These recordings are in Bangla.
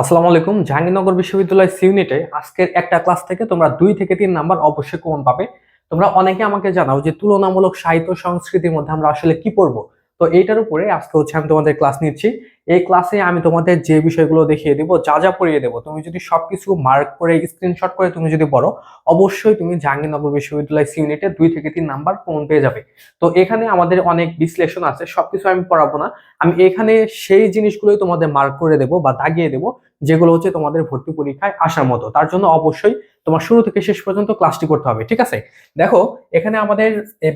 আসসালামু আলাইকুম, জাহাঙ্গীরনগর বিশ্ববিদ্যালয় সিউনিটে আজকের একটা ক্লাস থেকে তোমরা দুই থেকে তিন নাম্বার অবশ্যই কমন পাবে। তোমরা অনেকে আমাকে জানাও যে তুলনামূলক সাহিত্য সংস্কৃতির মধ্যে আমরা আসলে কি পড়ব? তো এইটার উপরে আজকে হচ্ছে আমি তোমাদের ক্লাস নিচ্ছি। এই ক্লাসে আমি তোমাদের যে বিষয়গুলো দেখিয়ে দিব, যা যা পড়িয়ে দেবো, তুমি যদি সবকিছু মার্ক করে স্ক্রিনশট করে তুমি যদি পড়ো, অবশ্যই তুমি জাহাঙ্গীরনগর বিশ্ববিদ্যালয় ইউনিটে দুই থেকে তিন নাম্বার কমন পেয়ে যাবে। তো এখানে আমাদের অনেক বিশ্লেষণ আছে, সবকিছু আমি পড়াবো না। আমি এখানে সেই জিনিসগুলোই তোমাদের মার্ক করে দেবো বা দাগিয়ে দেবো, যেগুলো হচ্ছে তোমাদের ভর্তি পরীক্ষায় আসার মতো। তার জন্য অবশ্যই তোমার শুরু থেকে শেষ পর্যন্ত ক্লাসটি করতে হবে, ঠিক আছে? দেখো, এখানে আমাদের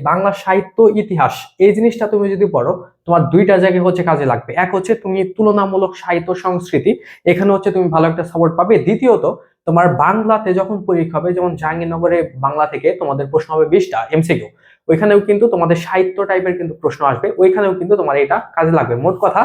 বাংলা সাহিত্য, ইতিহাস, এই জিনিসটা তুমি যদি পড়ো, তোমার দুইটা জায়গায় হচ্ছে কাজে লাগবে। এক হচ্ছে তুমি তুলনামূলক সাহিত্য সংস্কৃতি, এখানে হচ্ছে তুমি ভালো একটা সাপোর্ট পাবে। দ্বিতীয়ত, তোমার বাংলাতে যখন পরীক্ষা হবে, যেমন জাহাঙ্গীরনগরে বাংলা থেকে তোমাদের প্রশ্ন হবে বিশটা এমসিকিউ ওইখানেও কিন্তু তোমাদের সাহিত্য টাইপের কিন্তু প্রশ্ন আসবে, ওইখানেও কিন্তু তোমার এটা কাজে লাগবে। মোট কথা,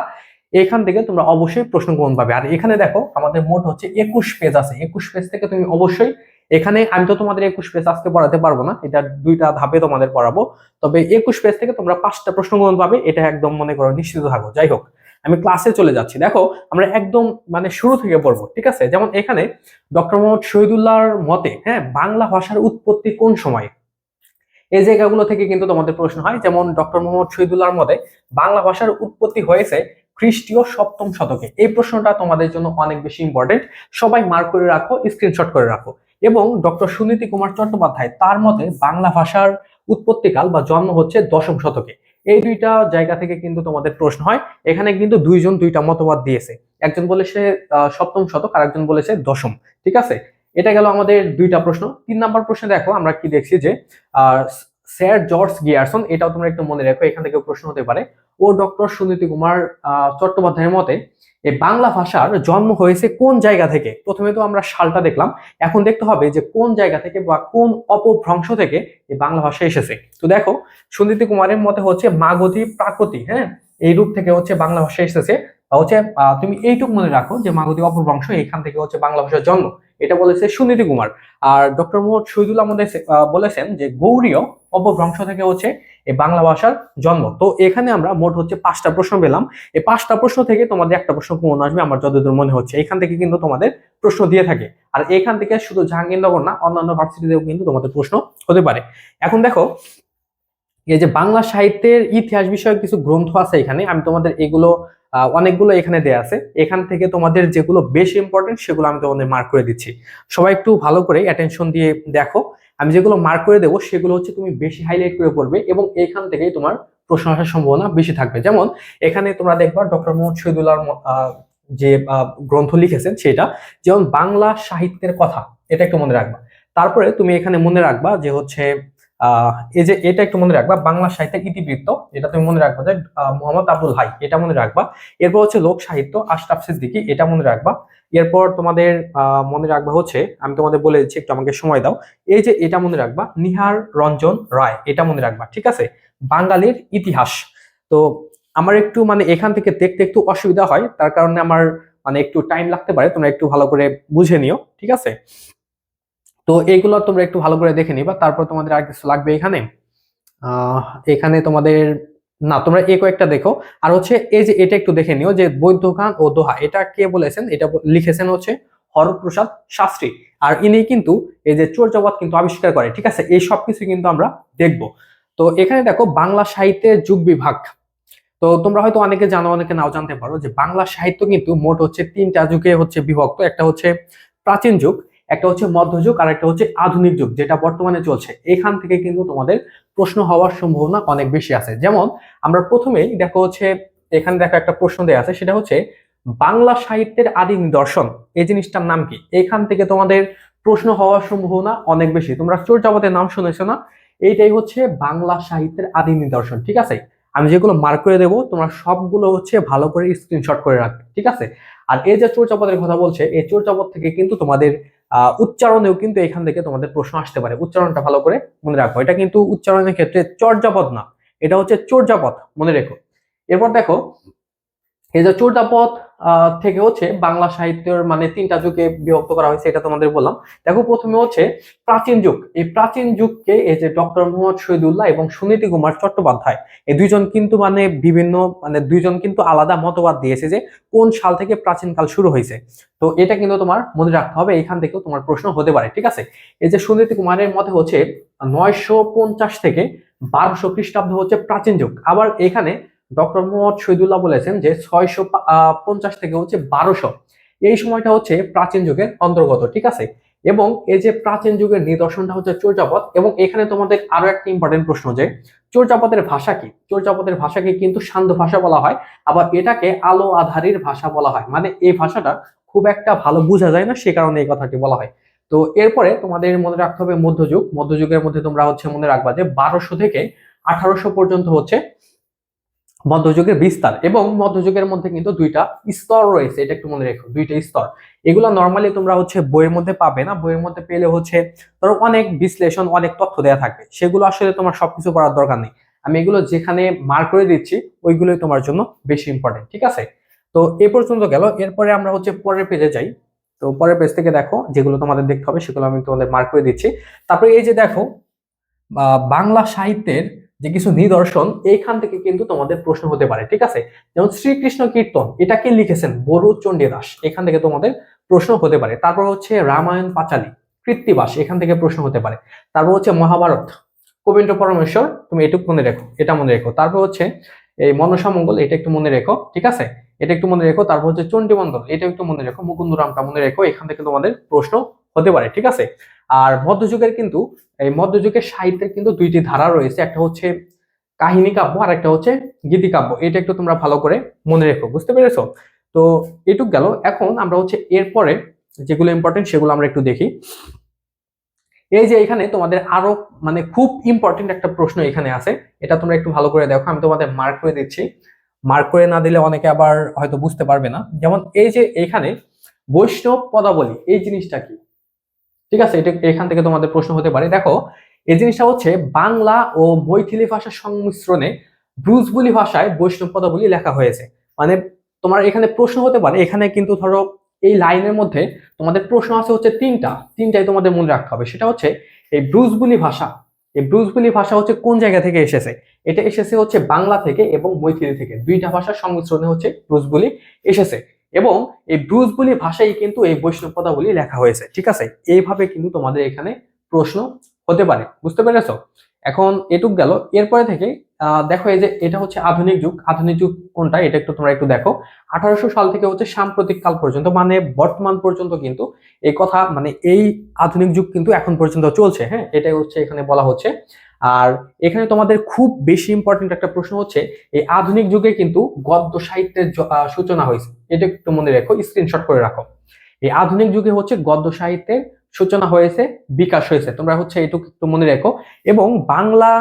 এখান থেকে তোমরা অবশ্যই প্রশ্ন গ্রহণ পাবে। আর এখানে দেখো, আমাদের মোট হচ্ছে একুশ পেজ আছে। একুশ পেজ থেকে তুমি অবশ্যই এখানে আমি তো তোমাদের একুশ পেজ আজকে পড়াতে পারব না, এটা দুইটা ধাপে তোমাদের পড়াবো। তবে একুশ পেজ থেকে তোমরা পাঁচটা প্রশ্ন গ্রহণ পাবে, এটা একদম মনে করো নিশ্চিত থাকো। যাই হোক, আমি ক্লাসে চলে যাচ্ছি। দেখো, আমরা একদম মানে শুরু থেকে পড়ব, ঠিক আছে? যেমন এখানে ডক্টর মোহাম্মদ শহীদুল্লাহর মতে হ্যাঁ বাংলা ভাষার উৎপত্তি কোন সময়ে? এই জায়গাগুলো থেকে কিন্তু তোমাদের প্রশ্ন হয়। যেমন ডক্টর মোহাম্মদ শহীদুল্লাহর মতে, বাংলা ভাষার উৎপত্তি হয়েছে খ্রিস্টীয় সপ্তম শতকে। এই প্রশ্নটা তোমাদের জন্য অনেক বেশি ইম্পর্টেন্ট সবাই মার্ক করে রাখো স্ক্রিনশট করে রাখো। এবং ডক্টর সুনীতি কুমার চট্টোপাধ্যায় তার মতে বাংলা ভাষার উৎপত্তিকাল বা জন্ম হচ্ছে দশম শতকে। এই দুইটা জায়গা থেকে কিন্তু তোমাদের প্রশ্ন হয়, এখানে কিন্তু দুইজন দুইটা মতবাদ দিয়েছে। একজন বলেছে সপ্তম শতক আর একজন বলেছে দশম, ঠিক আছে? এটা গেল আমাদের দুইটা প্রশ্ন। তিন নাম্বার প্রশ্নে দেখো, আমরা কি দেখছি যে স্যার জর্জ গিয়ারসন, এটাও তোমরা একটু মনে রাখো, এখান থেকে প্রশ্ন হতে পারে। ও ডক্টর সুনীতি কুমার চট্টোপাধ্যায়ের মতে এই বাংলা ভাষার জন্ম হয়েছে কোন জায়গা থেকে? প্রথমে তো আমরা সালটা দেখলাম, এখন দেখতে হবে যে কোন জায়গা থেকে বা কোন অপভ্রংশ থেকে এই বাংলা ভাষা এসেছে। তো দেখো, সুনীতি কুমারের মতে হচ্ছে মাগধী প্রাকৃতি হ্যাঁ? এই রূপ থেকে হচ্ছে বাংলা ভাষা এসেছে হচ্ছে তুমি এইটুকু মনে রাখো যে মাগধী অপভ্রংশ এখান থেকে হচ্ছে বাংলা ভাষার জন্ম। এটা বলেছে সুনীতি কুমার। আর ডক্টর মোহাম্মদ শহীদুল্লাহ আমাদের বলেছেন যে গৌরীয় অপভ্রংশ থেকে হচ্ছে এই বাংলা ভাষার জন্ম। তো এখানে আমরা মোট হচ্ছে পাঁচটা প্রশ্ন পেলাম। এই পাঁচটা প্রশ্ন থেকে তোমাদের একটা প্রশ্ন কোন আসবে, আমার যতদূর মনে হচ্ছে। এখান থেকে কিন্তু তোমাদের প্রশ্ন দিয়ে থাকে। আর এখান থেকে শুধু জাহাঙ্গীরনগর না, অন্যান্য ভার্সিটিতেও কিন্তু তোমাদের প্রশ্ন হতে পারে। এখন দেখো এই যে বাংলা সাহিত্যের ইতিহাস বিষয়ক কিছু গ্রন্থ আছে এখানে, আমি তোমাদের এগুলো অনেকগুলো এখানে দেয়া আছে। এখান থেকে তোমাদের যেগুলো বেশি ইম্পর্টেন্ট সেগুলো আমি তোমাদের মার্ক করে দিচ্ছি। সবাই একটু ভালো করে অ্যাটেনশন দিয়ে দেখো। আমি যেগুলো মার্ক করে দেবো সেগুলো হচ্ছে তুমি বেশি হাইলাইট করে পড়বে এবং এখান থেকেই তোমার প্রশ্ন আসার সম্ভাবনা বেশি থাকবে। যেমন, এখানে তোমরা দেখবা ডক্টর মোহাম্মদ শহীদুল্লাহর যে গ্রন্থ লিখেছেন সেটা, যেমন বাংলা সাহিত্যের কথা, এটা একটু মনে রাখবা। তারপরে তুমি এখানে মনে রাখবা যে হচ্ছে এই যে এটা একটু মনে রাখবা, বাংলা সাহিত্যের ইতিবৃত্ত, এটা তুমি মনে রাখবা যে মোহাম্মদ আবুল হাই, এটা মনে রাখবা। এরপর হচ্ছে লোক সাহিত্য, আশরাফ সিদ্দিকী, এটা মনে রাখবা। এরপর তোমাদের মনে রাখবা হচ্ছে, আমি তোমাদের বলে দিচ্ছি, একটু আমাকে সময় দাও। এই যে এটা মনে রাখবা, নিহার রঞ্জন রায়, এটা মনে রাখবা, ঠিক আছে? বাঙালির ইতিহাস। তো আমার একটু মানে এখান থেকে দেখতে একটু অসুবিধা হয়, তার কারণে আমার মানে একটু টাইম লাগতে পারে, তোমরা একটু ভালো করে বুঝে নিও, ঠিক আছে? তো এইগুলো তোমরা একটু ভালো করে দেখে নিবা, তারপর তোমাদের আর কিছু লাগবে এখানে। এখানে তোমাদের, না, তোমরা এই কয়েকটা দেখো। আর হচ্ছে এই যে এটা একটু দেখে নিও যে বৈদ্যখান ও দোহা, এটা কে বলেছেন? এটা লিখেছেন হচ্ছে হরপ্রসাদ শাস্ত্রী। আর ইনি কিন্তু এই যে চর্যাপদ কিন্তু আবিষ্কার করে, ঠিক আছে? এই সব কিছু কিন্তু আমরা দেখব। তো এখানে দেখো, বাংলা সাহিত্যের যুগ বিভাগ। তো তোমরা হয়তো অনেকে জানো, অনেকে নাও জানতে পারো যে বাংলা সাহিত্য কিন্তু মোট হচ্ছে তিনটা যুগে হচ্ছে বিভক্ত। একটা হচ্ছে প্রাচীন যুগ একটা হচ্ছে মধ্যযুগ আর একটা হচ্ছে আধুনিক যুগ, যেটা বর্তমানে চলছে। এখান থেকে কিন্তু তোমাদের প্রশ্ন হওয়ার সম্ভাবনা অনেক বেশি আছে। যেমন, আমরা প্রথমেই দেখো হচ্ছে, এখানে দেখো একটা প্রশ্ন দেওয়া আছে, সেটা হচ্ছে, বাংলা সাহিত্যের আদি নিদর্শন এই জিনিসটার নাম কি? এখান থেকে তোমাদের প্রশ্ন হওয়ার সম্ভাবনা অনেক বেশি। তোমরা চোরজাবতের নাম শুনেছো না? এইটাই হচ্ছে বাংলা সাহিত্যের আদি নিদর্শন ঠিক আছে? আমি যেগুলো মার্ক করে দেবো, তোমরা সবগুলো হচ্ছে ভালো করে স্ক্রিনশট করে রাখবে, ঠিক আছে? আর এই যে চোরচাপদের কথা বলছে, এই চোরচাপদ থেকে কিন্তু তোমাদের উচ্চারণেও কিন্তু এখান থেকে তোমাদের প্রশ্ন আসতে পারে। উচ্চারণটা ভালো করে মনে রাখো। এটা কিন্তু উচ্চারণের ক্ষেত্রে চর্যাপদ না, এটা হচ্ছে চর্যাপদ। মনে রেখো। এরপর দেখো যে চোরদাপথ থেকে হচ্ছে বাংলা সাহিত্যের মানে তিনটা যুগে বিভক্ত করা হয়েছে, এটা তোমাদের বললাম। দেখো প্রথমে হচ্ছে প্রাচীন যুগ। এই প্রাচীন যুগকে এই যে ডক্টর মোহাম্মদ শহীদুল্লাহ এবং সুনীতি কুমার চট্টোপাধ্যায়, এই দুইজন কিন্তু মানে বিভিন্ন মানে দুইজন কিন্তু আলাদা মতবাদ দিয়েছে যে কোন সাল থেকে প্রাচীনকাল শুরু হয়েছে। তো এটা কিন্তু তোমার মনে রাখতে হবে, এখান থেকেও তোমার প্রশ্ন হতে পারে, ঠিক আছে? এই যে সুনীতি কুমারের মতে হচ্ছে নয়শো পঞ্চাশ থেকে বারোশো খ্রিস্টাব্দ হচ্ছে প্রাচীন যুগ। আবার এখানে ডক্টর মোহাম্মদ শহীদুল্লাহ বলেছেন যে ছয়শো পঞ্চাশ থেকে হচ্ছে বারোশো। এই সময়টা হচ্ছে প্রাচীন যুগের অন্তর্গত, ঠিক আছে? এবং এই যে প্রাচীন যুগের নিদর্শনটা হচ্ছে চর্যাপদ এবং এখানে তোমাদের আরও একটা ইম্পর্টেন্ট প্রশ্ন যে চর্যাপদের ভাষা কি? চর্যাপদের ভাষাকে কিন্তু শান্ত ভাষা বলা হয়, আবার এটাকে আলো আধারির ভাষা বলা হয়। মানে এই ভাষাটা খুব একটা ভালো বোঝা যায় না, সে কারণে এই কথাটি বলা হয়। তো এরপরে তোমাদের মনে রাখতে হবে মধ্যযুগ। মধ্যযুগের মধ্যে তোমরা হচ্ছে মনে রাখবা যে বারোশো থেকে আঠারোশো পর্যন্ত হচ্ছে মধ্যযুগের বিস্তার এবং মধ্যযুগের মধ্যে কিন্তু দুইটা স্তর রয়েছে। এটা একটু মনে রেখো, দুইটা স্তর। এগুলো নর্মালি তোমরা হচ্ছে বইয়ের মধ্যে পাবে না। বইয়ের মধ্যে পেলে হচ্ছে ধরো অনেক বিশ্লেষণ, অনেক তথ্য দেওয়া থাকবে সেগুলো আসলে তোমার সবকিছু পড়ার দরকার নেই। আমি এগুলো যেখানে মার্ক করে দিচ্ছি, ওইগুলোই তোমার জন্য বেশি ইম্পর্টেন্ট ঠিক আছে? তো এ পর্যন্ত গেল। এরপরে আমরা হচ্ছে পরের পেজে যাই। তো পরের পেজ থেকে দেখো, যেগুলো তোমাদের দেখতে হবে, সেগুলো আমি তোমাদের মার্ক করে দিচ্ছি। তারপরে এই যে দেখো বাংলা সাহিত্যের যে কিছু নিদর্শন, এইখান থেকে কিন্তু তোমাদের প্রশ্ন হতে পারে, ঠিক আছে? যেমন শ্রীকৃষ্ণ কীর্তন, এটা কে লিখেছেন? বরু চণ্ডীদাস এখান থেকে তোমাদের প্রশ্ন হতে পারে। তারপর হচ্ছে রামায়ণ পাঁচালী, কৃত্তিবাস, এখান থেকে প্রশ্ন হতে পারে। তারপর হচ্ছে মহাভারত কবীন্দ্র পরমেশ্বর, তুমি এটুকু মনে রেখো, এটা মনে রেখো। তারপর হচ্ছে এই মনসা মঙ্গল, এটা একটু মনে রেখো, ঠিক আছে? এটা একটু মনে রেখো। তারপর হচ্ছে চণ্ডীমণ্ডল, এটা একটু মনে রেখো। মুকুন্দ রামটা মনে রেখো, এখান থেকে তোমাদের প্রশ্ন হতে পারে, ঠিক আছে? আর মধ্যযুগের কিন্তু, এই মধ্যযুগের সাহিত্যের কিন্তু দুইটি ধারা রয়েছে। একটা হচ্ছে কাহিনী কাব্য আর একটা হচ্ছে গীতি কাব্য। এটা একটু তোমরা ভালো করে মনে রেখো, বুঝতে পেরেছ? তো এটুক গেল। এখন আমরা হচ্ছে এরপরে যেগুলো ইম্পর্টেন্ট সেগুলো আমরা একটু দেখি। এই যে এখানে তোমাদের আরও মানে খুব ইম্পর্টেন্ট একটা প্রশ্ন এখানে আছে। এটা তোমরা একটু ভালো করে দেখো। আমি তোমাদের মার্ক করে দিচ্ছি। মার্ক করে না দিলে অনেকে আবার হয়তো বুঝতে পারবে না। যেমন এই যে এখানে বৈষ্ণব পদাবলী, এই জিনিসটা কি? ঠিক আছে? এটা এখান থেকে তোমাদের প্রশ্ন হতে পারে। দেখো, এই জিনিসটা হচ্ছে বাংলা ও মৈথিলি ভাষার সংমিশ্রণে ব্রুজবুলি ভাষায় বৈষ্ণব পদাবলী লেখা হয়েছে। মানে তোমার এখানে প্রশ্ন হতে পারে, এখানে কিন্তু ধরো এই লাইনের মধ্যে তোমাদের প্রশ্ন আছে হচ্ছে তিনটা, তিনটাই তোমাদের মনে রাখতে হবে। সেটা হচ্ছে এই ব্রুজবুলি ভাষা, এই ব্রুজবুলি ভাষা হচ্ছে কোন জায়গা থেকে এসেছে? এটা এসেছে হচ্ছে বাংলা থেকে এবং মৈথিলি থেকে। দুইটা ভাষার সংমিশ্রণে হচ্ছে ব্রুজবুলি এসেছে। এবং এই ব্রুজবুলি ভাষায় কিন্তু এই বৈষ্ণব পদাবলী লেখা হয়েছে, ঠিক আছে? এইভাবে কিন্তু তোমাদের এখানে প্রশ্ন হতে পারে, বুঝতে পেরেছ? এখন এটুক গেল, এরপরে থেকে দেখো এই যে এটা হচ্ছে আধুনিক যুগ আধুনিক যুগ কোনটা? এটা একটু তোমরা একটু দেখো। আঠারোশো সাল থেকে হচ্ছে সাম্প্রতিক কাল পর্যন্ত মানে বর্তমান পর্যন্ত কিন্তু এই কথা মানে এই আধুনিক যুগ কিন্তু এখন পর্যন্ত চলছে হ্যাঁ? এটাই হচ্ছে এখানে বলা হচ্ছে। আর এখানে তোমাদের খুব বেশি ইম্পর্টেন্ট একটা প্রশ্ন হচ্ছে, এই আধুনিক যুগে কিন্তু গদ্য সাহিত্যের সূচনা হয়েছে। এটা একটু মনে রেখো স্ক্রিনশট করে রাখো। এই আধুনিক যুগে হচ্ছে গদ্য সাহিত্যের সূচনা হয়েছে, বিকাশ হয়েছে। তোমরা হচ্ছে এটুকু একটু মনে রেখো। এবং বাংলা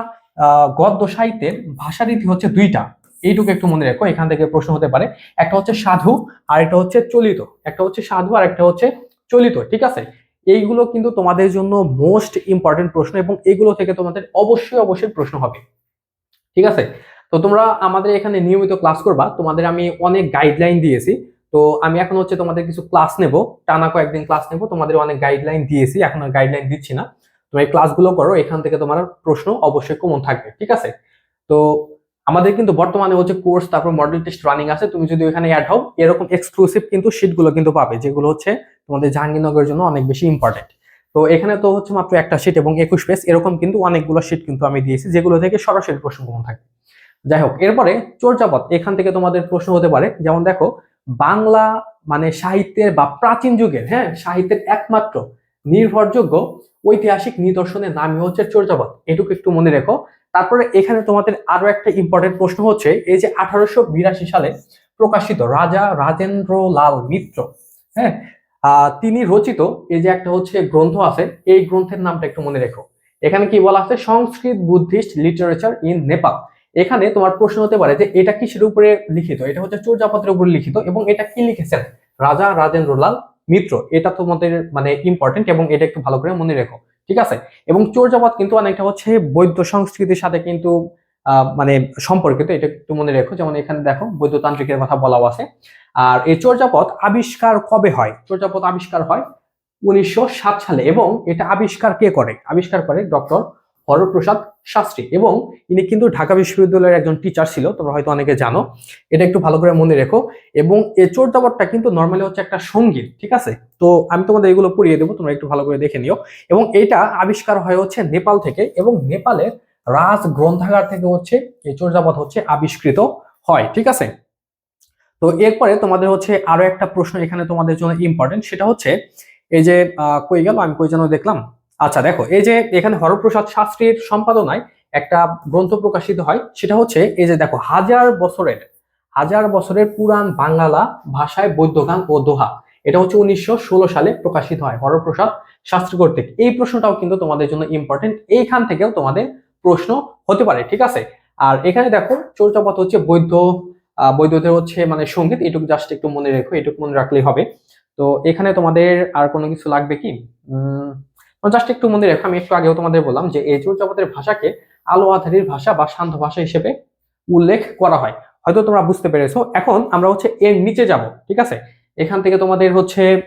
গদ্য সাহিত্যের ভাষারীতি হচ্ছে দুইটা। এইটুকু একটু মনে রেখো, এখান থেকে প্রশ্ন হতে পারে। একটা হচ্ছে সাধু আর একটা হচ্ছে চলিত। একটা হচ্ছে সাধু আর একটা হচ্ছে চলিত, ঠিক আছে? এইগুলো কিন্তু তোমাদের জন্য মোস্ট ইম্পর্টেন্ট প্রশ্ন এবং এগুলো থেকে তোমাদের অবশ্যই অবশ্যই প্রশ্ন হবে। ঠিক আছে? তো তোমরা আমাদের এখানে নিয়মিত ক্লাস করবা। তোমাদের আমি অনেক গাইডলাইন দিয়েছি। তো আমি এখন হচ্ছে তোমাদের কিছু ক্লাস নেব। টানা কয়েকদিন ক্লাস নেব। তোমাদের অনেক গাইডলাইন দিয়েছি। এখন আর গাইডলাইন দিচ্ছি না। তোমরা এই ক্লাসগুলো করো। এখান থেকে তোমার প্রশ্ন অবশ্যই কমন থাকবে। ঠিক আছে? তো আমাদের কিন্তু বর্তমানে হচ্ছে কোর্স তারপর মডেল টেস্ট রানিং আছে। তুমি যদি ওখানে অ্যাড হও, এরকম এক্সক্লুসিভ কিন্তু শিটগুলো কিন্তু পাবে, যেগুলো হচ্ছে তোমাদের জাহাঙ্গীরনগরের জন্য অনেক বেশি ইম্পর্টেন্ট তো এখানে তো হচ্ছে মাত্র একটা শিট এবং একুশ পেজ এরকম কিন্তু অনেকগুলো শিট কিন্তু আমি দিয়েছি, যেগুলো থেকে সরাসরি প্রশ্ন কমন থাকে যাই হোক, এরপরে চর্যাপদ এখান থেকে তোমাদের প্রশ্ন হতে পারে, যেমন দেখো, বাংলা মানে সাহিত্যের বা প্রাচীন যুগের হ্যাঁ সাহিত্যের একমাত্র নির্ভরযোগ্য ঐতিহাসিক নিদর্শনের নামই হচ্ছে চর্যাপদ এটুকু একটু মনে রেখো তারপরে এখানে তোমাদের আরও একটা ইম্পর্টেন্ট প্রশ্ন হচ্ছে, এই যে আঠারোশো বিরাশি সালে প্রকাশিত রাজা রাজেন্দ্র লাল মিত্র হ্যাঁ? তিনি রচিত এই যে একটা হচ্ছে গ্রন্থ আছে, এই গ্রন্থের নামটা একটু মনে রেখো। এখানে কি বলা আছে? Sanskrit Buddhist literature in Nepal. এখানে তোমার প্রশ্ন হতে পারে যে এটা কিসের উপরে লিখিত? এটা হচ্ছে চর্যাপত্রের উপরে লিখিত এবং এটা কি লিখেছেন? রাজা রাজেন্দ্রলাল মিত্র, এটা তোমাদের মানে ইম্পর্টেন্ট এবং এটা একটু ভালো করে মনে রেখো। ঠিক আছে? এবং চর্যাপদ কিন্তু অনেকটা হচ্ছে বৈদ্য সংস্কৃতির সাথে কিন্তু মানে সম্পর্কিত। এটা একটু মনে রেখো, যেমন এখানে দেখো বৈদ্যতান্ত্রিকের কথা বলাও আছে। আর এই চর্যাপদ আবিষ্কার কবে হয়? চর্যাপদ আবিষ্কার হয় উনিশশো সাত সালে। এবং এটা আবিষ্কার কে করে? আবিষ্কার করে ডক্টর হরপ্রসাদ শাস্ত্রী এবং ইনি কিন্তু ঢাকা বিশ্ববিদ্যালয়ের একজন টিচার ছিল, তোমরা হয়তো অনেকে জানো। এটা একটু ভালো করে মনে রেখো। এবং এই চোরদাবরটা কিন্তু নর্মালি হচ্ছে একটা সংগীত, ঠিক আছে? তো আমি তোমাদের এগুলো পড়িয়ে দেবো, তোমরা একটু ভালো করে দেখে নিও। এবং এটা আবিষ্কার হয় হচ্ছে নেপাল থেকে এবং নেপালের রাজ গ্রন্থাগার থেকে হচ্ছে এই চোরজাপদ হচ্ছে আবিষ্কৃত হয়, ঠিক আছে? তো এরপরে তোমাদের হচ্ছে আরও একটা প্রশ্ন এখানে তোমাদের জন্য ইম্পর্টেন্ট সেটা হচ্ছে এই যে কই গেল? আমি কই যেন দেখলাম? আচ্ছা দেখো এই যে এখানে হরপ্রসাদ শাস্ত্রীর সম্পাদনায় একটা গ্রন্থ প্রকাশিত হয় সেটা হচ্ছে এই যে দেখো হাজার বছরের হাজার বছরের পুরাণ বাংলা ভাষায় বৈদ্যগান ও দোহা এটা হচ্ছে উনিশশো ষোলো সালে প্রকাশিত হয় হরপ্রসাদ শাস্ত্রী কর্তৃক। এই প্রশ্নটাও কিন্তু তোমাদের জন্য ইম্পর্টেন্ট এইখান থেকেও তোমাদের প্রশ্ন হতে পারে ঠিক আছে? আর এখানে দেখো চর্যাপদ হচ্ছে আহ, বৈদ্যদের হচ্ছে মানে সংগীত এটুকু জাস্ট একটু মনে রেখো এটুকু মনে রাখলেই হবে। তো এখানে তোমাদের আর কোনো কিছু লাগবে কি? জাস্ট একটু মনে রেখো আমি একটু আগেও তোমাদের বললাম যে এই চর্যাপদের ভাষাকে আলো আধারির ভাষা বা শান্ত ভাষা হিসেবে উল্লেখ করা হয়। হয়তো তোমরা বুঝতে পেরেছ। এখন আমরা হচ্ছে এর নিচে যাব, ঠিক আছে? এখান থেকে তোমাদের হচ্ছে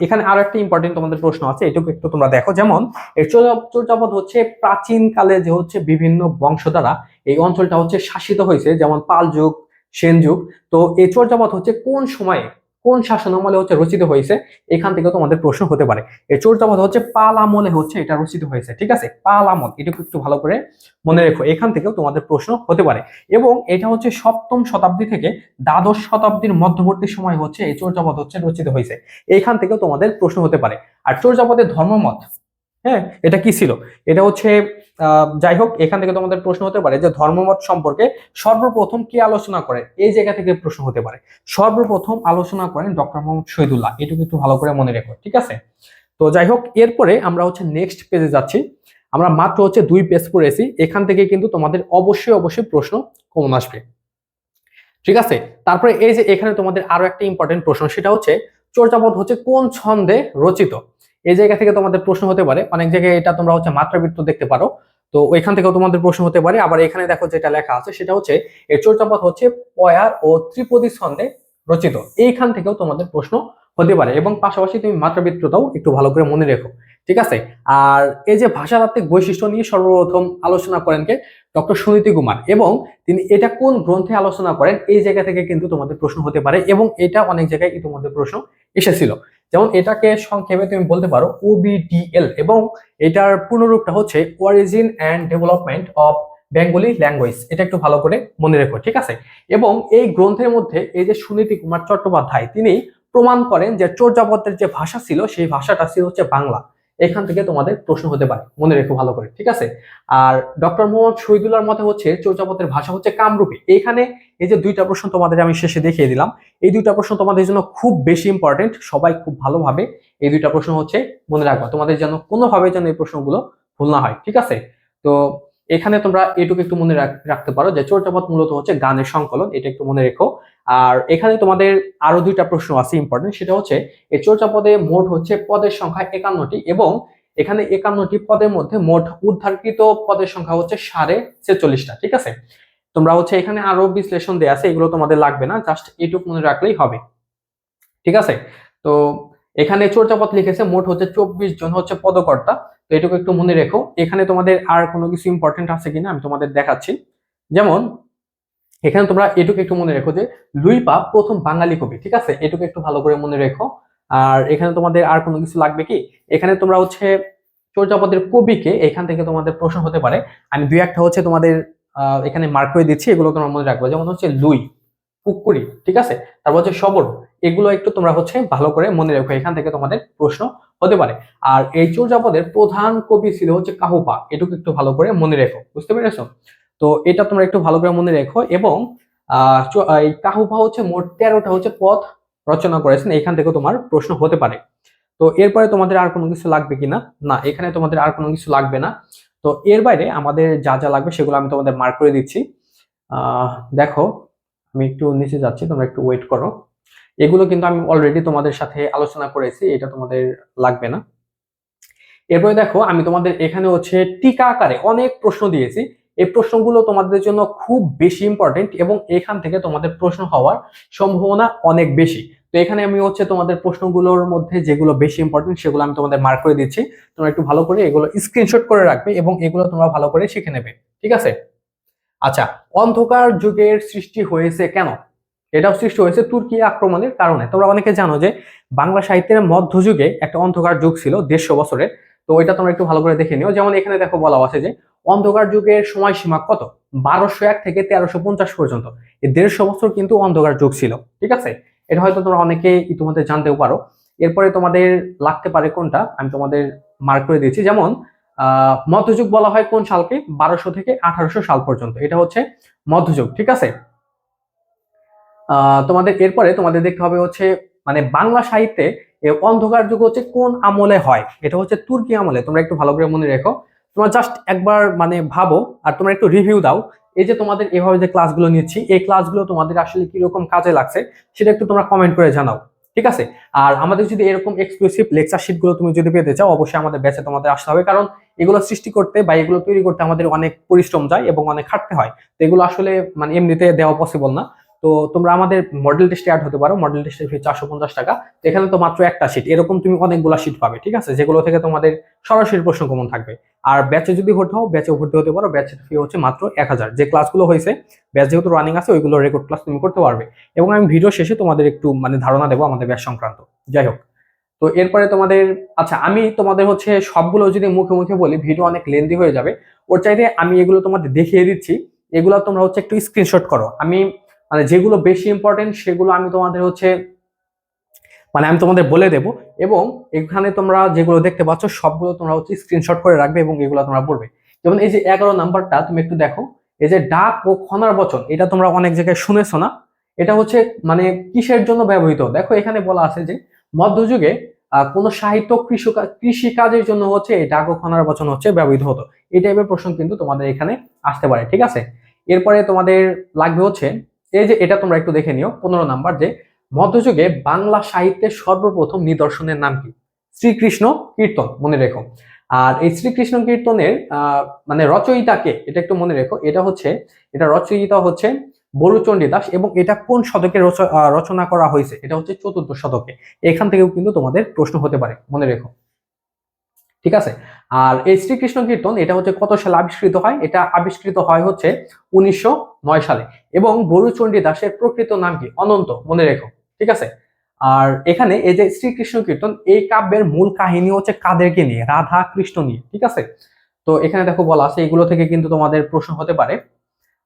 এখানে আরও একটা ইম্পর্টেন্ট তোমাদের প্রশ্ন আছে, এটুকু একটু তোমরা দেখো। যেমন চর্যা- চর্যাপদ হচ্ছে প্রাচীন কালে যে হচ্ছে বিভিন্ন বংশ দ্বারা এই অঞ্চলটা হচ্ছে শাসিত হয়েছে, যেমন পাল যুগ, সেন যুগ। তো এই চর্যাপদ হচ্ছে কোন সময়ে কোন শাসন আমলে হচ্ছে রচিত হয়েছে, এখান থেকে তোমাদের প্রশ্ন হতে পারে। এই চর্যাপদ হচ্ছে পাল আমলে হচ্ছে এটা রচিত হয়েছে, ঠিক আছে? পাল আমল এটুকু একটু ভালো করে মনে রেখো, এখান থেকেও তোমাদের প্রশ্ন হতে পারে। এবং এটা হচ্ছে সপ্তম শতাব্দী থেকে দ্বাদশ শতাব্দীর মধ্যবর্তী সময় হচ্ছে এই চর্যাপদ হচ্ছে রচিত হয়েছে। এইখান থেকেও তোমাদের প্রশ্ন হতে পারে। আর চর্যাপদের ধর্মমত হ্যাঁ? এটা কি ছিল? এটা হচ্ছে যাই হোক, এখান থেকে তোমাদের প্রশ্ন হতে পারে যে ধর্মমত সম্পর্কে সর্বপ্রথম কে আলোচনা করে? এই জায়গা থেকে প্রশ্ন হতে পারে। সর্বপ্রথম আলোচনা করেন ডক্টর মোহাম্মদ শহীদুল্লাহ। এটুকু একটু ভালো করে মনে রেখো, ঠিক আছে? তো যাই হোক, এরপরে আমরা হচ্ছে নেক্সট পেজে যাচ্ছি। আমরা মাত্র হচ্ছে দুই পেজ পড়েছি। এখান থেকে কিন্তু তোমাদের অবশ্যই অবশ্যই প্রশ্ন কমন আসবে। ঠিক আছে? তারপরে এই যে এখানে তোমাদের আরও একটা ইম্পর্টেন্ট প্রশ্ন, সেটা হচ্ছে চর্যাপদ হচ্ছে কোন ছন্দে রচিত? এই জায়গা থেকে তোমাদের প্রশ্ন হতে পারে। অনেক জায়গায় এটা তোমরা হচ্ছে মাত্রাবৃত্ত দেখতে পারো। তো ওইখান থেকেও তোমাদের প্রশ্ন হতে পারে। আবার এখানে দেখো যেটা লেখা আছে, সেটা হচ্ছে এই চর্যাপদ হচ্ছে পয়ার ও ত্রিপদী ছন্দে রচিত। এইখান থেকেও তোমাদের প্রশ্ন হতে পারে এবং পাশাপাশি তুমি মাত্রাবৃত্তটাও একটু ভালো করে মনে রেখো, ঠিক আছে? আর এই যে ভাষাতাত্ত্বিক বৈশিষ্ট্য নিয়ে সর্বপ্রথম আলোচনা করেন কে? ডক্টর সুনীতি কুমার এবং তিনি এটা কোন গ্রন্থে আলোচনা করেন, এই জায়গা থেকে কিন্তু তোমাদের প্রশ্ন হতে পারে এবং এটা অনেক জায়গায় ইতিমধ্যে প্রশ্ন এসেছিল। যেমন এটাকে সংক্ষেপে তুমি বলতে পারো ওবিডিএল এবং এটার পূর্ণরূপটা হচ্ছে origin and development of Bengali language এটা একটু ভালো করে মনে রেখো, ঠিক আছে? এবং এই গ্রন্থের মধ্যে এই যে সুনীতি কুমার চট্টোপাধ্যায় তিনি প্রমাণ করেন যে চর্যাপদের যে ভাষা ছিল, সেই ভাষাটা ছিল হচ্ছে বাংলা। এখান থেকে তোমাদের প্রশ্ন হতে পারে। মনে রেখো ভালো করে, ঠিক আছে? আর ডক্টর মোহাম্মদ শহীদুল্লার মতে হচ্ছে, চৌচাপতের ভাষা হচ্ছে কামরূপী। এখানে এই যে দুইটা প্রশ্ন তোমাদের আমি শেষে দেখিয়ে দিলাম। এই দুইটা প্রশ্ন তোমাদের জন্য খুব বেশি ইম্পর্টেন্ট সবাই খুব ভালোভাবে এই দুইটা প্রশ্ন হচ্ছে মনে রাখবা। তোমাদের যেন কোনোভাবে যেন এই প্রশ্নগুলো ভুল না হয়, ঠিক আছে? তো এখানে তোমরা এটুকু একটু মনে রাখতে পারো যে চর্যাপদ মূলত হচ্ছে গানের সংকলন, এটা একটু মনে রেখো। আর এখানে তোমাদের আরও দুইটা প্রশ্ন আছে ইম্পর্টেন্ট সেটা হচ্ছে এই চর্যাপদে মোট হচ্ছে পদের সংখ্যা একান্নটি এবং এখানে একান্নটি পদের মধ্যে মোট উদ্ধারকৃত পদের সংখ্যা হচ্ছে সাড়ে ছেচল্লিশটা, ঠিক আছে? তোমরা হচ্ছে এখানে আরও বিশ্লেষণ দেওয়া আছে, এগুলো তোমাদের লাগবে না জাস্ট এটুকু মনে রাখলেই হবে। ঠিক আছে? তো এখানে চর্যাপদ লিখেছে মোট হচ্ছে চব্বিশ জন হচ্ছে পদকর্তা তো এটুকু একটু মনে রেখো, এখানে তোমাদের আর কোনো কিছু ইম্পর্টেন্ট আছে কিনা আমি তোমাদের দেখাচ্ছি। যেমন, এখানে তোমরা এটুকু একটু মনে রেখো যে লুইপা প্রথম বাঙালি কবি, ঠিক আছে? এটুকু একটু ভালো করে মনে রেখো। আর এখানে তোমাদের আর কোনো কিছু লাগবে কি? এখানে তোমরা হচ্ছে চর্যাপদের কবিকে এখান থেকে তোমাদের প্রশ্ন হতে পারে। আমি দুই একটা হচ্ছে তোমাদের এখানে মার্ক করে দিচ্ছি, এগুলো তোমরা মনে রাখবে। যেমন হচ্ছে লুই, পুকুরি, ঠিক আছে? তারপর হচ্ছে সবর এগুলো একটু তোমরা হচ্ছে ভালো করে মনে রেখো। এখান থেকে তোমাদের প্রশ্ন হতে পারে। আর এই চর্যাপদের প্রধান কবি ছিল হচ্ছে কাহুপা এটুকু একটু ভালো করে মনে রেখো, বুঝতে পেরেছ? তো এটা তোমরা একটু ভালো করে মনে রেখো এবং এই কাহুপা হচ্ছে মোট তেরোটা হচ্ছে পথ রচনা করেছেন। এখান থেকে তোমার প্রশ্ন হতে পারে। তো এরপরে তোমাদের আর কোনো কিছু লাগবে কিনা? না, এখানে তোমাদের আর কোনো কিছু লাগবে না। তো এর বাইরে আমাদের যা যা লাগবে সেগুলো আমি তোমাদের মার্ক করে দিচ্ছি। দেখো, আমি একটু নিচে যাচ্ছি, তোমরা একটু ওয়েট করো। এগুলো কিন্তু আমি অলরেডি তোমাদের সাথে আলোচনা করেছি, এটা তোমাদের লাগবে না। এরপরে দেখো, আমি তোমাদের এখানে হচ্ছে টিকা আকারে অনেক প্রশ্ন দিয়েছি। এই প্রশ্নগুলো তোমাদের জন্য খুব বেশি ইম্পর্টেন্ট এবং এখান থেকে তোমাদের প্রশ্ন হওয়ার সম্ভাবনা অনেক বেশি। তো এখানে আমি হচ্ছে তোমাদের প্রশ্নগুলোর মধ্যে যেগুলো বেশি ইম্পর্টেন্ট সেগুলো আমি তোমাদের মার্ক করে দিচ্ছি। তোমরা একটু ভালো করে এগুলো স্ক্রিনশট করে রাখবে এবং এগুলো তোমরা ভালো করে শিখে নেবে। ঠিক আছে? আচ্ছা অন্ধকার যুগের সৃষ্টি হয়েছে কেন? এটাও সৃষ্টি হয়েছে তুর্কি আক্রমণের কারণে। তোমরা অনেকে জানো যে বাংলা সাহিত্যের মধ্যযুগে একটা অন্ধকার যুগ ছিল, দেড়শো বছরের। তো এটা তোমরা একটু ভালো করে দেখে নিও। যেমন এখানে দেখো বলা আছে যে অন্ধকার যুগের সময়সীমা কত? বারোশো এক থেকে তেরোশো পঞ্চাশ পর্যন্ত। এই দেড়শো বছর কিন্তু অন্ধকার যুগ ছিল, ঠিক আছে? এটা হয়তো তোমরা অনেকে ইতিমধ্যে জানতেও পারো। এরপরে তোমাদের লাগতে পারে কোনটা? আমি তোমাদের মার্ক করে দিয়েছি। যেমন, আহ, মধ্যযুগ বলা হয় কোন সালকে? বারোশো থেকে আঠারোশো সাল পর্যন্ত। এটা হচ্ছে মধ্যযুগ, ঠিক আছে? তোমাদের এরপরে তোমাদের দেখতে হবে হচ্ছে মানে বাংলা সাহিত্যে অন্ধকার যুগ হচ্ছে কোন আমলে হয়? এটা হচ্ছে তুর্কি আমলে। তোমরা একটু ভালো করে মনে রেখো। তোমরা জাস্ট একবার মানে ভাবো আর তোমরা একটু রিভিউ দাও। এই যে তোমাদের এভাবে যে ক্লাসগুলো নিচ্ছি, এই ক্লাসগুলো তোমাদের আসলে কীরকম কাজে লাগছে সেটা একটু তোমরা কমেন্ট করে জানাও। ঠিক আছে? আর আমাদের যদি এরকম এক্সক্লুসিভ লেকচার শিটগুলো তুমি যদি পেতে চাও, অবশ্যই আমাদের ব্যাচে তোমাদের আসতে হবে। কারণ এগুলো সৃষ্টি করতে বা এগুলো তৈরি করতে আমাদের অনেক পরিশ্রম যায় এবং অনেক খাটতে হয়। তো এগুলো আসলে মানে এমনিতে দেওয়া পসিবল না। তো তোমরা আমাদের মডেল টেস্টে অ্যাড হতে পারো। মডেল টেস্টের ফি চারশো পঞ্চাশ টাকা। এখানে তো মাত্র একটা সিট এরকম তুমি অনেকগুলো সিট পাবে, ঠিক আছে? যেগুলো থেকে তোমাদের সরাসরি প্রশ্ন কমন থাকবে। আর ব্যাচে যদি ভর্তি হও ব্যাচে ভর্তি হতে পারো। ব্যাচের ফি হচ্ছে মাত্র এক হাজার। যে ক্লাসগুলো হয়েছে ব্যাচ যেহেতু রানিং আছে, ওইগুলো রেকর্ড ক্লাস তুমি করতে পারবে। এবং আমি ভিডিও শেষে তোমাদের একটু মানে ধারণা দেবো আমাদের ব্যাচ সংক্রান্ত। যাই হোক। তো এরপরে তোমাদের আচ্ছা আমি তোমাদের হচ্ছে সবগুলো যদি মুখে মুখে বলি ভিডিও অনেক লেন্দি হয়ে যাবে। ওর চাইতে আমি এগুলো তোমাদের দেখিয়ে দিচ্ছি। এগুলো তোমরা হচ্ছে একটু স্ক্রিনশট করো। আমি মানে যেগুলো বেশি ইম্পর্টেন্ট সেগুলো আমি তোমাদের হচ্ছে মানে আমি তোমাদের বলে দেব এবং এখানে তোমরা যেগুলো দেখতে পাচ্ছ, সবগুলো তোমরা হচ্ছে স্ক্রিনশট করে রাখবে এবং এগুলো তোমরা পড়বে। যেমন এই যে এগারো নাম্বারটা তুমি একটু দেখো, এই যে ডাক ও খনার বচন, এটা তোমরা অনেক জায়গায় শুনেছো না? এটা হচ্ছে মানে কিসের জন্য ব্যবহৃত? দেখো এখানে বলা আছে যে মধ্যযুগে কোনো সাহিত্য কৃষি কৃষি কাজের জন্য হচ্ছে এই ডাক ও খনার বচন হচ্ছে ব্যবহৃত হতো। এই টাইপের প্রশ্ন কিন্তু তোমাদের এখানে আসতে পারে, ঠিক আছে? এরপরে তোমাদের লাগবে হচ্ছে এই যে এটা তোমরা একটু দেখে নিও, পনেরো নাম্বার যে মধ্যযুগে বাংলা সাহিত্যের সর্বপ্রথম নিদর্শনের নাম কি? শ্রীকৃষ্ণ কীর্তন, মনে রেখো। আর এই শ্রীকৃষ্ণ কীর্তনের মানে রচয়িতাকে, এটা একটু মনে রেখো, এটা হচ্ছে, এটা রচয়িতা হচ্ছে বরুচণ্ডী দাস এবং এটা কোন শতকে রচনা করা হয়েছে? এটা হচ্ছে চতুর্থ শতকে। এখান থেকেও কিন্তু তোমাদের প্রশ্ন হতে পারে, মনে রেখো। ঠিক আছে? আর এই শ্রীকৃষ্ণ কীর্তন, এটা হচ্ছে কত সালে আবিষ্কৃত হয়? এটা আবিষ্কৃত হয় হচ্ছে উনিশশো নয় সালে। এবং বরুচণ্ডী দাসের প্রকৃত নাম কি? অনন্ত, মনে রেখো, ঠিক আছে? আর এখানে এই যে শ্রীকৃষ্ণ কীর্তন, এই কাব্যের মূল কাহিনী হচ্ছে কাদেরকে নিয়ে, রাধা কৃষ্ণ নিয়ে, ঠিক আছে? তো এখানে দেখো বলা আছে, এগুলো থেকে কিন্তু তোমাদের প্রশ্ন হতে পারে।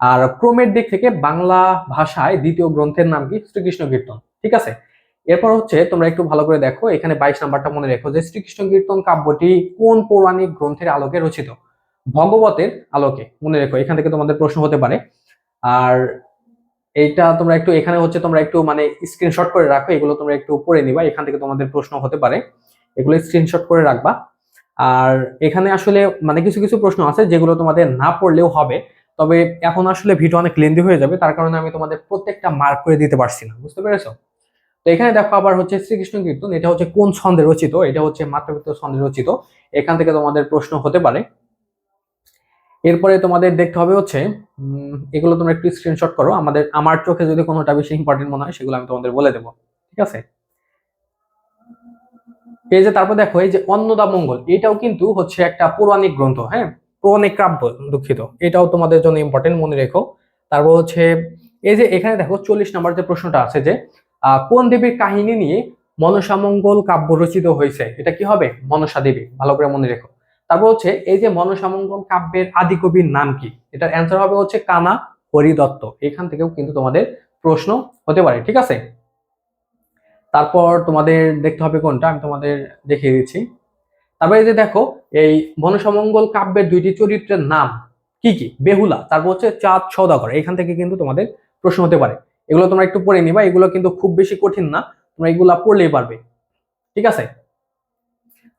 আর ক্রমের দিক থেকে বাংলা ভাষায় দ্বিতীয় গ্রন্থের নাম কি? শ্রীকৃষ্ণ কীর্তন, ঠিক আছে? এরপর হচ্ছে তোমরা একটু ভালো করে দেখো, এখানে বাইশ নাম্বারটা মনে রেখো যে শ্রীকৃষ্ণ কীর্তন কাব্যটি কোন পৌরাণিক গ্রন্থের আলোকে রচিত? ভগবতের আলোকে মনে রেখো, এখান থেকে তোমাদের প্রশ্ন হতে পারে। আর এইটা তোমরা একটু, এখানে হচ্ছে তোমরা একটু মানে স্ক্রিনশট করে রাখো, এগুলো তোমরা একটু পড়ে নিবা, এখান থেকে তোমাদের প্রশ্ন হতে পারে। এগুলো স্ক্রিনশট করে রাখবা। আর এখানে আসলে মানে কিছু কিছু প্রশ্ন আছে যেগুলো তোমাদের না পড়লেও হবে, তবে এখন আসলে ভিডিও অনেক লেন্দি হয়ে যাবে, তার কারণে আমি তোমাদের প্রত্যেকটা মার্ক করে দিতে পারছি না, বুঝতে পেরেছ? তো এখানে দেখো আবার হচ্ছে শ্রীকৃষ্ণ কীর্তন, এটা হচ্ছে কোন ছন্দে রচিত? এটা হচ্ছে মাত্রাবৃত্ত ছন্দে রচিত। এখান থেকে তোমাদের প্রশ্ন হতে পারে। এরপরে তোমাদের দেখতে হবে হচ্ছে এগুলো তোমরা একটু স্ক্রিনশট করো। আমাদের, আমার চোখে যদি কোনোটা বেশি ইম্পর্টেন্ট মনে হয়, সেগুলো আমি তোমাদের বলে দেবো। ঠিক আছে? এই যে তারপর দেখো, এই যে অন্নদা মঙ্গল, এটাও কিন্তু হচ্ছে একটা পৌরাণিক গ্রন্থ হ্যাঁ? পৌরাণিক কাব্য দুঃখিত। এটাও তোমাদের জন্য ইম্পর্টেন্ট মনে রেখো। তারপর হচ্ছে, এই যে এখানে দেখো চল্লিশ নম্বর যে প্রশ্নটা আছে যে কোন দেবীর কাহিনী নিয়ে মনসামঙ্গল কাব্য রচিত হয়েছে? এটা কি হবে? মনসা দেবী। ভালো করে মনে রেখো। তারপর হচ্ছে, এই যে মনসামঙ্গল কাব্যের আদি কবির নাম কি? এটার অ্যান্সার হবে হচ্ছে কানা হরিদত্ত। এখান থেকেও কিন্তু তোমাদের প্রশ্ন হতে পারে, ঠিক আছে? তারপর তোমাদের দেখতে হবে কোনটা? আমি তোমাদের দেখিয়ে দিচ্ছি। তারপরে এই যে দেখো, এই মনসামঙ্গল কাব্যের দুইটি চরিত্রের নাম কি কি? বেহুলা, তারপর হচ্ছে চাঁদ সৌদাগর। এখান থেকে কিন্তু তোমাদের প্রশ্ন হতে পারে। এগুলো তোমরা একটু পড়ে নিবা, এগুলো কিন্তু খুব বেশি কঠিন না, তোমরা এগুলা পড়লেই পারবে। ঠিক আছে?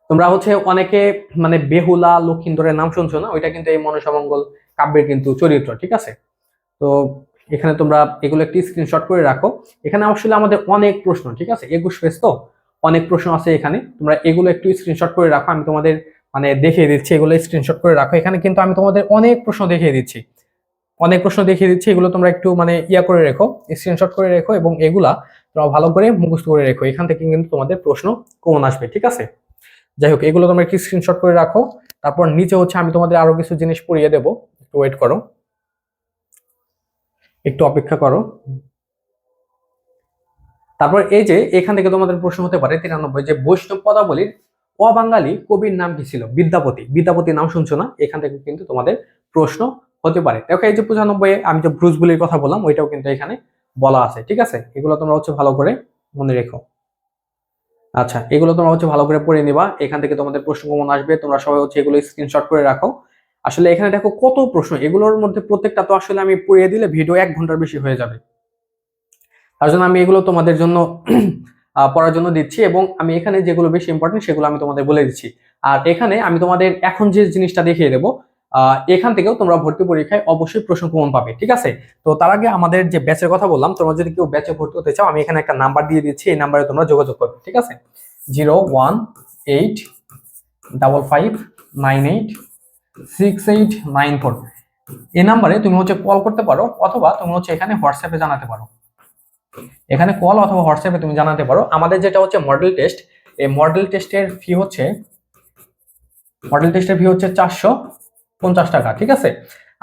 তোমরা হচ্ছে অনেকে মানে বেহুলা, লক্ষিন্দরের নাম শুনছো না? ওইটা কিন্তু এই মনসামঙ্গল কাব্যের কিন্তু চরিত্র, ঠিক আছে? তো এখানে তোমরা এগুলো একটি স্ক্রিনশট করে রাখো। এখানে আসলে আমাদের অনেক প্রশ্ন, ঠিক আছে? একুশ পেজ তো? অনেক প্রশ্ন আছে এখানে। তোমরা এগুলো একটু স্ক্রিনশট করে রাখো, আমি তোমাদের মানে দেখিয়ে দিচ্ছি, এগুলো স্ক্রিনশট করে রাখো। এখানে কিন্তু আমি তোমাদের অনেক প্রশ্ন দেখিয়ে দিচ্ছি। অনেক প্রশ্ন দেখিয়ে দিচ্ছি, এগুলো তোমরা একটু মানে ইয়া করে রেখো স্ক্রিনশট করে রেখো এবং এগুলা তোমরা ভালো করে মুখস্থ করে রেখো। এখান থেকে কিন্তু তোমাদের প্রশ্ন কমন আসবে, ঠিক আছে? যাই হোক, এগুলো তোমরা একটু স্ক্রিনশট করে রাখো। তারপর নিচে হচ্ছে আমি তোমাদের আরও কিছু জিনিস পড়িয়ে দেবো। একটু ওয়েট করো। একটু অপেক্ষা করো। তারপর এই যে এখান থেকে তোমাদের প্রশ্ন হতে পারে তিরানব্বই, যে বৈষ্ণব পদাবলীর অবাঙালি কবির নাম কি ছিল? বিদ্যাপতি। বিদ্যাপতির নাম শুনছো না? এখান থেকে কিন্তু তোমাদের প্রশ্ন হতে পারে। দেখো এই যে পঁচানব্বই আমি যে ব্রুজগুলির কথা বললাম, ওইটাও কিন্তু এখানে বলা আছে, ঠিক আছে? এগুলো তোমরা হচ্ছে ভালো করে মনে রেখো। আচ্ছা এগুলো তোমরা হচ্ছে ভালো করে পড়ে নিবা। এখান থেকে তোমাদের প্রশ্ন কমন আসবে, তোমরা সবাই হচ্ছে এগুলো স্ক্রিনশট করে রাখো। আসলে এখানে দেখো কত প্রশ্ন, এগুলোর মধ্যে প্রত্যেকটা তো আসলে আমি পড়িয়ে দিলে ভিডিও এক ঘণ্টার বেশি হয়ে যাবে। তার জন্য আমি এগুলো তোমাদের জন্য পড়ার জন্য দিচ্ছি এবং আমি এখানে যেগুলো বেশি ইম্পর্টেন্ট সেগুলো আমি তোমাদের বলে দিচ্ছি। আর এখানে আমি তোমাদের এখন যে জিনিসটা দেখিয়ে দেবো এখান থেকেও তোমরা ভর্তি পরীক্ষায় অবশ্যই প্রশ্ন কমন পাবে, ঠিক আছে? তো তার আগে আমাদের যে ব্যাচের কথা বললাম, তোমরা যদি কেউ ব্যাচে ভর্তি হতে চাও, আমি এখানে একটা নাম্বার দিয়ে দিচ্ছি, এই নাম্বারে তোমরা যোগাযোগ করবে, ঠিক আছে? Zero one eight double five nine eight six eight nine four. এই নাম্বারে তুমি হচ্ছে কল করতে পারো, অথবা তুমি হচ্ছে এখানে হোয়াটসঅ্যাপে জানাতে পারো। এখানে কল অথবা হোয়াটসঅ্যাপে তুমি জানাতে পারো। আমাদের যেটা হচ্ছে মডেল টেস্ট এই মডেল টেস্টের ফি হচ্ছে মডেল টেস্টের ফি হচ্ছে চারশো। পঞ্চাশ টাকা, ঠিক আছে?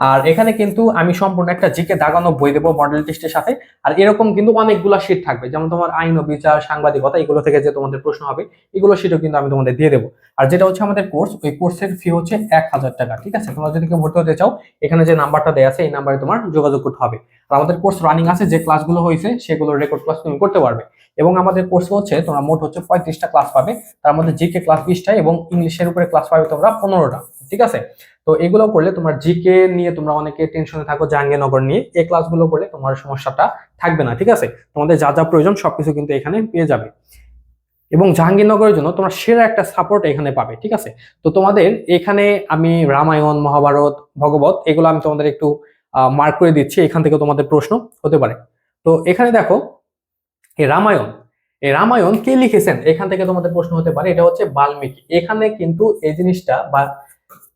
আর এখানে কিন্তু আমি সম্পূর্ণ একটা জিকে দাগানো বই দেবো মডেল টেস্টের সাথে। আর এরকম কিন্তু অনেকগুলা শীট থাকবে, যেমন তোমার আইন ও বিচার, সাংবাদিকতা, এগুলো থেকে যে তোমাদের প্রশ্ন হবে, এগুলো শীটও কিন্তু আমি তোমাদের দিয়ে দেবো। আর যেটা হচ্ছে আমাদের কোর্স ওই কোর্সের ফি হচ্ছে এক হাজার টাকা, ঠিক আছে? তোমরা যদি কেউ ভর্তি হতে চাও, এখানে যে নাম্বারটা দেওয়া আছে, এই নাম্বারে তোমার যোগাযোগ করতে হবে। আর আমাদের কোর্স রানিং আছে, যে ক্লাসগুলো হয়েছে, সেগুলোর রেকর্ড ক্লাস তুমি করতে পারবে। এবং আমাদের কোর্স হচ্ছে, তোমরা মোট হচ্ছে পঁয়ত্রিশটা ক্লাস পাবে। তার মধ্যে জিকে ক্লাস বিশটা এবং ইংলিশের উপরে ক্লাস পাবে তোমরা পনেরোটা, ঠিক আছে? তো এগুলো করলে তোমার জিকে নিয়ে তোমরা অনেকে টেনশনে থাকো, জাহাঙ্গীরনগর নিয়ে, এই ক্লাসগুলো করলে তোমার সমস্যাটা থাকবে না, ঠিক আছে? তোমাদের যা যা প্রয়োজন সবকিছু কিন্তু এখানে পেয়ে যাবে। এবং জাহাঙ্গীরনগরের জন্য তোমরা সেরা একটা সাপোর্ট এখানে পাবে, ঠিক আছে? তো তোমাদের এখানে আমি রামায়ণ, মহাভারত, ভগবত, এগুলো আমি তোমাদের একটু মার্ক করে দিচ্ছি, এখান থেকে তোমাদের প্রশ্ন হতে পারে। তো এখানে দেখো এই রামায়ণ। এই রামায়ণ কে লিখেছেন? এখান থেকে তোমাদের প্রশ্ন হতে পারে, এটা হচ্ছে বাল্মীকি। এখানে কিন্তু এই জিনিসটা বা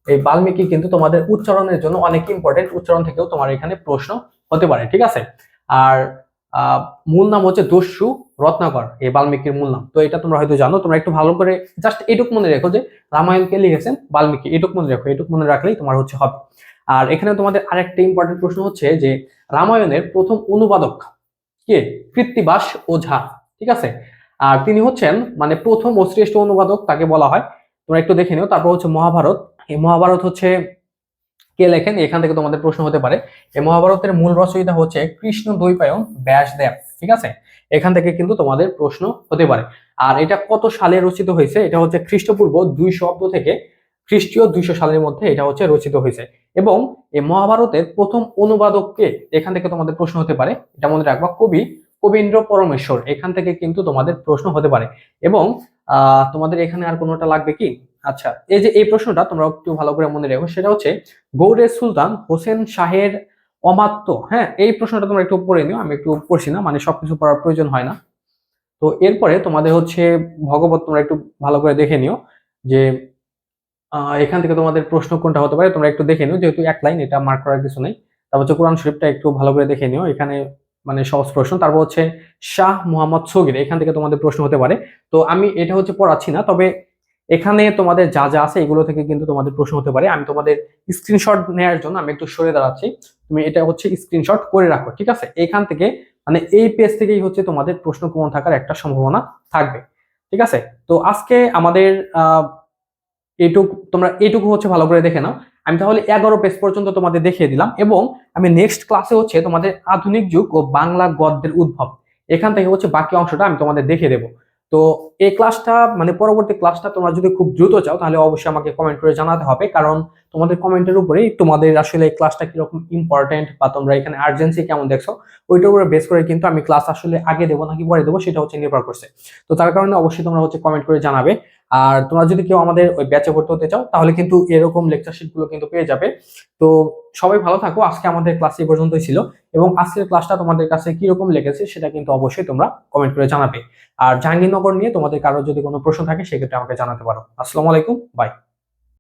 এই বাল্মীকি কিন্তু তোমাদের উচ্চারণের জন্য অনেক ইম্পর্টেন্ট উচ্চারণ থেকেও তোমার এখানে প্রশ্ন হতে পারে, ঠিক আছে? আর মূল নাম হচ্ছে দস্যু রত্নাকর, এই বাল্মীকির মূল নাম। তো এটা তোমরা হয়তো জানো, তোমরা একটু ভালো করে জাস্ট এটুক মনে রেখো যে রামায়ণ কে লিখেছেন? বাল্মীকি, এটুক মনে রেখো, এটুক মনে রাখলেই তোমার হচ্ছে হবে। আর এখানে তোমাদের আরেকটা ইম্পর্টেন্ট প্রশ্ন হচ্ছে যে রামায়ণের প্রথম অনুবাদক কে? কৃত্তিবাস ওঝা, ঠিক আছে? আর তিনি হচ্ছেন মানে প্রথম ও শ্রেষ্ঠ অনুবাদক তাকে বলা হয়। তোমরা একটু দেখে নিও, তারপর হচ্ছে মহাভারত। এই মহাভারত হচ্ছে কে লেখেন? এখান থেকে তোমাদের প্রশ্ন হতে পারে। এই মহাভারতের মূল রচয়িতা হচ্ছে কৃষ্ণ দ্বৈপায়ন ব্যাসদেব, ঠিক আছে? এখান থেকে কিন্তু তোমাদের প্রশ্ন হতে পারে। আর এটা কত সালে রচিত হয়েছে? এটা হচ্ছে খ্রিস্টপূর্ব দুই শব্দ থেকে খ্রিস্টীয় দুইশো সালের মধ্যে এটা হচ্ছে রচিত হয়েছে। এবং এই মহাভারতের প্রথম অনুবাদককে এখান থেকে তোমাদের প্রশ্ন হতে পারে। এটা মনে রাখবা, কবি কবীন্দ্র পরমেশ্বর। এখান থেকে কিন্তু তোমাদের প্রশ্ন হতে পারে। এবং তোমাদের এখানে আর কোনোটা লাগবে কি? আচ্ছা এই যে, এই প্রশ্নটা তোমরা একটু ভালো করে মনে রেখো। সেটা হচ্ছে, গৌড়ের সুলতান হোসেন শাহের অমাত্য। হ্যাঁ এই প্রশ্নটা তোমরা একটু পড়ে নিও, আমি একটু পড়ছি না মানে সবকিছু পড়ার প্রয়োজন হয় না। তো এরপরে তোমাদের হচ্ছে ভগবত তোমরা একটু ভালো করে দেখে নিও যে এখান থেকে তোমাদের প্রশ্ন কোনটা হতে পারে তোমরা একটু দেখে নিও, যেহেতু এক লাইন, এটা মার্ক করার কিছু নেই। তারপর হচ্ছে কোরআন শরীফটা একটু ভালো করে দেখে নিও, এখানে মানে সহজ প্রশ্ন। তারপর হচ্ছে শাহ মোহাম্মদ সগির, এখান থেকে তোমাদের প্রশ্ন হতে পারে। তো আমি এটা হচ্ছে পড়াচ্ছি না, তবে এখানে তোমাদের যা যা আছে এগুলো থেকে কিন্তু তোমাদের প্রশ্ন হতে পারে। আমি তোমাদের স্ক্রিনশট নেওয়ার জন্য আমি একটু সরে দাঁড়াচ্ছি। তুমি এটা হচ্ছে স্ক্রিনশট করে রাখো, ঠিক আছে? এখান থেকে মানে এই পেজ থেকেই হচ্ছে তোমাদের প্রশ্ন কমন থাকার একটা সম্ভাবনা থাকবে, ঠিক আছে? তো আজকে আমাদের, আহ এইটুকু তোমরা এইটুকু হচ্ছে ভালো করে দেখে নাও। আমি তাহলে এগারো পেজ পর্যন্ত তোমাদের দেখিয়ে দিলাম এবং আমি নেক্সট ক্লাসে হচ্ছে তোমাদের আধুনিক যুগ ও বাংলা গদ্যের উদ্ভব। এখান থেকে হচ্ছে বাকি অংশটা আমি তোমাদের দেখে দেবো। তো এই ক্লাসটা মানে পরবর্তী ক্লাসটা তোমরা যদি খুব দ্রুত চাও, তাহলে অবশ্যই আমাকে কমেন্ট করে জানাতে হবে। কারণ তোমাদের কমেন্টের উপরেই তোমাদের আসলে এই ক্লাসটা কীরকম ইম্পর্টেন্ট বা তোমরা এখানে আর্জেন্সি কেমন দেখছ, ওইটার উপরে বেস করে কিন্তু আমি ক্লাস আসলে আগে দেবো নাকি পরে দেবো, সেটা হচ্ছে নির্ভর করছে। তো তার কারণে অবশ্যই তোমরা হচ্ছে কমেন্ট করে জানাবে। আর তোমরা যদি কেউ আমাদের ওই ব্যাচে ভর্তি হতে চাও, তাহলে কিন্তু এরকম লেকচারগুলো কিন্তু পেয়ে যাবে। তো সবাই ভালো থাকো, আজকে আমাদের ক্লাস এই পর্যন্তই ছিল। এবং আজকের ক্লাসটা তোমাদের কাছে কীরকম লেগেছে সেটা কিন্তু অবশ্যই তোমরা কমেন্ট করে জানাবে। আর জাহাঙ্গীরনগর নিয়ে তোমাদের কারোর যদি কোনো প্রশ্ন থাকে, সেক্ষেত্রে আমাকে জানাতে পারো। আসসালামু আলাইকুম বাই